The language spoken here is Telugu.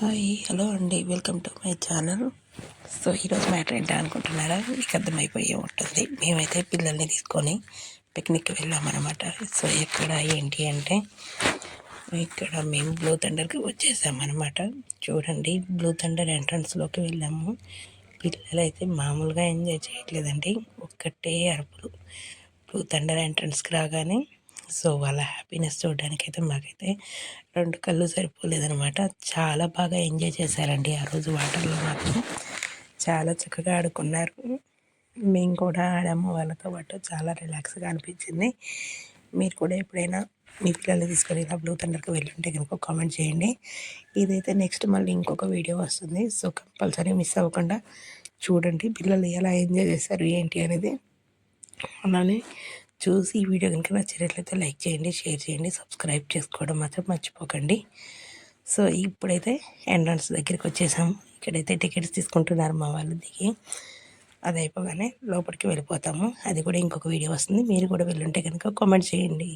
హాయ్ హలో అండి. Welcome to my channel. So ఈరోజు మ్యాటర్ ఏంటో అనుకుంటున్నారా? మీకు అర్థమైపోయే ఉంటుంది. మేమైతే పిల్లల్ని తీసుకొని పిక్నిక్కి వెళ్ళామన్నమాట. సో ఎక్కడ ఏంటి అంటే ఇక్కడ మేము బ్లూ థండర్కి వచ్చేసామన్నమాట. చూడండి బ్లూ థండర్ ఎంట్రన్స్లోకి వెళ్ళాము. పిల్లలు అయితే మామూలుగా ఎంజాయ్ చేయట్లేదండి. ఒక్కటే అరుపులు. బ్లూ థండర్ ఎంట్రన్స్కి రాగానే సో వాళ్ళ హ్యాపీనెస్ చూడడానికి అయితే మాకైతే రెండు కళ్ళు సరిపోలేదనమాట. చాలా బాగా ఎంజాయ్ చేశారండి ఆ రోజు వాటర్లో మాత్రం. చాలా చక్కగా ఆడుకున్నారు. మేము కూడా ఆడాము. వాళ్ళతో పాటు చాలా రిలాక్స్గా అనిపించింది. మీరు కూడా ఎప్పుడైనా మీ పిల్లలు తీసుకొని ఇలా బ్లూ థండర్కి వెళ్ళుంటే కనుక కామెంట్ చేయండి. ఇదైతే నెక్స్ట్ మళ్ళీ ఇంకొక వీడియో వస్తుంది. సో కంపల్సరీ మిస్ అవ్వకుండా చూడండి. పిల్లలు ఎలా ఎంజాయ్ చేశారు ఏంటి అనేది. అలానే చూసి ఈ వీడియో కనుక నచ్చినట్లయితే లైక్ చేయండి షేర్ చేయండి సబ్స్క్రైబ్ చేసుకోవడం మాత్రం మర్చిపోకండి. సో ఇప్పుడైతే ఎంట్రన్స్ దగ్గరికి వచ్చేసాము ఇక్కడైతే టికెట్స్ తీసుకుంటున్నారు మా వాళ్ళు దిగి అది అయిపోగానే లోపలికి వెళ్ళిపోతాము. అది కూడా ఇంకొక వీడియో వస్తుంది. మీరు కూడా వెళ్ళుంటే కనుక కామెంట్ చేయండి.